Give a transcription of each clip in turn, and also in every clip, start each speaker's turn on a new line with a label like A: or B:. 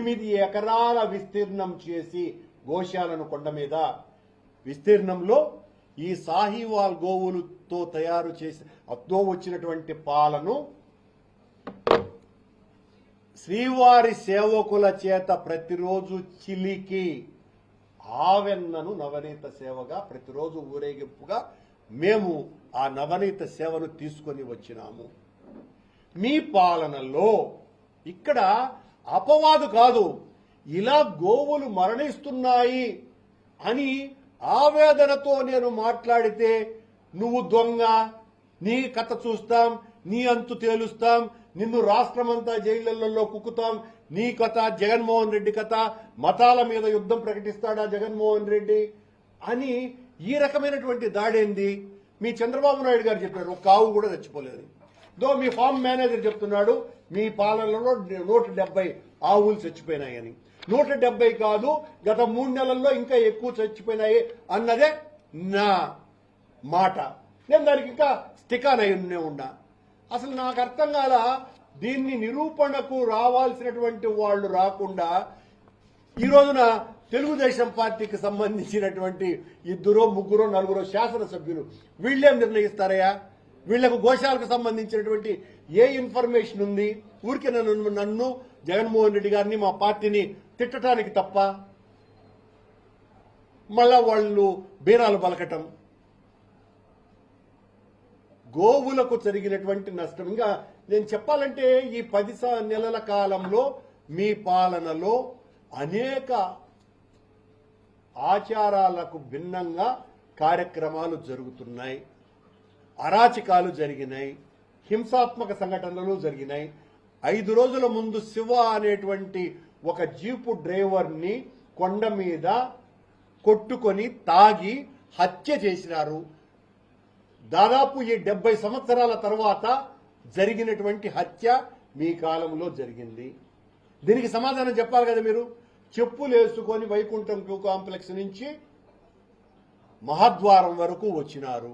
A: ఎనిమిది ఎకరాల విస్తీర్ణం చేసి గోశాలను కొండ మీద విస్తీర్ణంలో ఈ సాహివాల్ గోవులతో తయారు చేసి అతో వచ్చినటువంటి పాలను శ్రీవారి సేవకుల చేత ప్రతిరోజు చిలికి ఆవెన్నను నవనీత సేవగా ప్రతిరోజు ఊరేగింపుగా మేము ఆ నవనీత సేవను తీసుకొని వచ్చినాము. మీ పాలనలో ఇక్కడ అపవాదు కాదు. ఇలా గోవులు మరణిస్తున్నాయి అని ఆవేదనతో నేను మాట్లాడితే నువ్వు దొంగ నీ కథ చూస్తాం నీ అంతు తేలుస్తాం నిన్ను రాష్ట్రమంతా జైళ్ళలో కుక్కుతాం నీ కథ జగన్మోహన్ రెడ్డి కథ మతాల మీద యుద్ధం ప్రకటిస్తాడా జగన్మోహన్ రెడ్డి అని ఈ రకమైనటువంటి దాడేంది? మీ చంద్రబాబు నాయుడు గారు చెప్పారు ఒక ఆవు కూడా చచ్చిపోలేదు. దో మీ ఫామ్ మేనేజర్ చెప్తున్నాడు మీ పాలనలో నూట డెబ్బై ఆవులు చచ్చిపోయినాయని. నూట డెబ్బై కాదు గత మూడు నెలల్లో ఇంకా ఎక్కువ చచ్చిపోయినాయి అన్నదే నా మాట. నేను దానికి ఇంకా స్టికాన్ అయి ఉన్నా. అసలు నాకు అర్థం కాదా దీన్ని నిరూపణకు రావాల్సినటువంటి వాళ్ళు రాకుండా ఈ రోజున తెలుగుదేశం పార్టీకి సంబంధించినటువంటి ఇద్దరు ముగ్గురు నలుగురు శాసనసభ్యులు వీళ్ళేం నిర్ణయిస్తారయ్యా? వీళ్ళకు గోశాలకు సంబంధించినటువంటి ఏ ఇన్ఫర్మేషన్ ఉంది? ఊరికే నన్ను నన్ను జగన్మోహన్ రెడ్డి గారిని మా పార్టీని తిట్టడానికి తప్ప మళ్ళా వాళ్ళు బీరాలు పలకటం. గోవులకు జరిగినటువంటి నష్టం. ఇంకా నేను చెప్పాలంటే ఈ పది స- నెలల కాలంలో మీ పాలనలో అనేక ఆచారాలకు భిన్నంగా కార్యక్రమాలు జరుగుతున్నాయి. అరాచకాలు జరిగినాయి హింసాత్మక సంఘటనలు జరిగినాయి. ఐదు రోజుల ముందు శివ అనేటువంటి ఒక జీపు డ్రైవర్ని కొండ మీద కొట్టుకొని తాగి హత్య చేసినారు. దాదాపు ఈ డెబ్బై సంవత్సరాల తర్వాత జరిగినటువంటి హత్య మీ కాలంలో జరిగింది. దీనికి సమాధానం చెప్పాలి కదా మీరు? చెప్పులు వేసుకొని వైకుంఠం క్యూ కాంప్లెక్స్ నుంచి మహాద్వారం వరకు వచ్చినారు.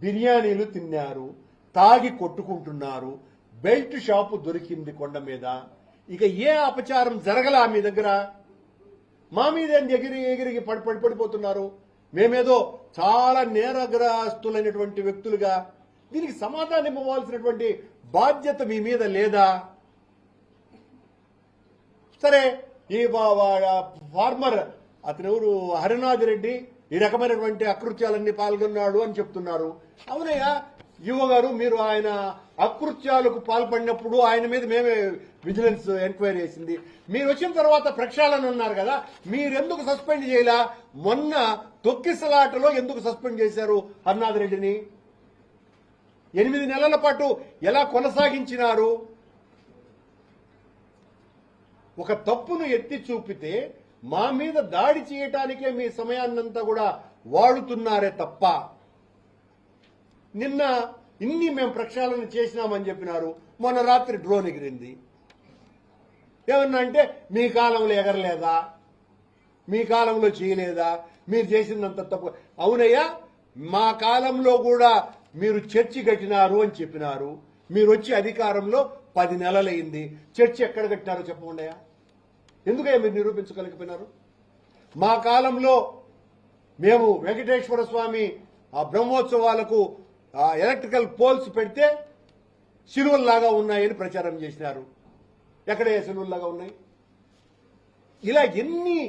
A: బిర్యానీలు తిన్నారు తాగి కొట్టుకుంటున్నారు బెల్ట్ షాపు దొరికింది కొండ మీద. ఇక ఏ అపచారం జరగలా మీ దగ్గర? మా మీద ఎగిరి ఎగిరికి పడి పడి పడిపోతున్నారు? మేమేదో చాలా నేరగ్రస్తులైనటువంటి వ్యక్తులుగా దీనికి సమాధానం ఇవ్వవలసినటువంటి బాధ్యత మీ మీద లేదా? సరే ఈ వా- ఫార్మర్ అతను ఎవరు హరినాథ్ రెడ్డి. ఈ రకమైనటువంటి అకృత్యాలన్నీ పాల్గొన్నాడు అని చెప్తున్నారు. అవునయ్యా యువ గారు మీరు ఆయన అకృత్యాలకు పాల్పడినప్పుడు ఆయన మీద మేమే విజిలెన్స్ ఎంక్వైరీ చేసింది. మీరు వచ్చిన తర్వాత ప్రక్షాళన అన్నారు కదా మీరెందుకు సస్పెండ్ చేయలా? మొన్న తొక్కిసలాటలో ఎందుకు సస్పెండ్ చేశారు హరినాథ్ రెడ్డిని? ఎనిమిది నెలల పాటు ఎలా కొనసాగించినారు? ఒక తప్పును ఎత్తి చూపితే మా మీద దాడి చేయటానికే మీ సమయాన్నంతా కూడా వాడుతున్నారే తప్ప. నిన్న ఇన్ని మేము ప్రక్షాళన చేసినామని చెప్పినారు. మొన్న రాత్రి డ్రోన్ ఎగిరింది. ఏమన్నా అంటే మీ కాలంలో ఎగరలేదా? మీ కాలంలో చేయలేదా? మీరు చేసినంత తప్పు. అవునయ్యా మా కాలంలో కూడా మీరు చర్చి కట్టినారు అని చెప్పినారు. మీరు వచ్చి అధికారంలో పది నెలలైంది. చర్చి ఎక్కడ కట్టినారో చెప్పకుండా ఎందుకయ్యా మీరు నిరూపించగలిగిపోయినారు? మా కాలంలో మేము వెంకటేశ్వర స్వామి ఆ బ్రహ్మోత్సవాలకు ఆ ఎలక్ట్రికల్ పోల్స్ పెడితే సిలువల్లాగా ఉన్నాయని ప్రచారం చేసినారు. ఎక్కడ సిలువల్లాగా ఉన్నాయి? ఇలా ఎన్ని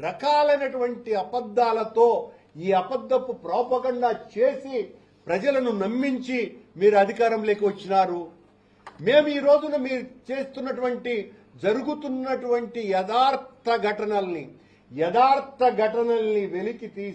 A: రకాలైనటువంటి అబద్దాలతో ఈ అబద్ధపు ప్రోపగండా చేసి ప్రజలను నమ్మించి మీరు అధికారంలోకి వచ్చినారు. మేము ఈ రోజున మీరు చేస్తున్నటువంటి జరుగుతున్నటువంటి యథార్థ ఘటనల్ని యథార్థ ఘటనల్ని వెలికి తీసి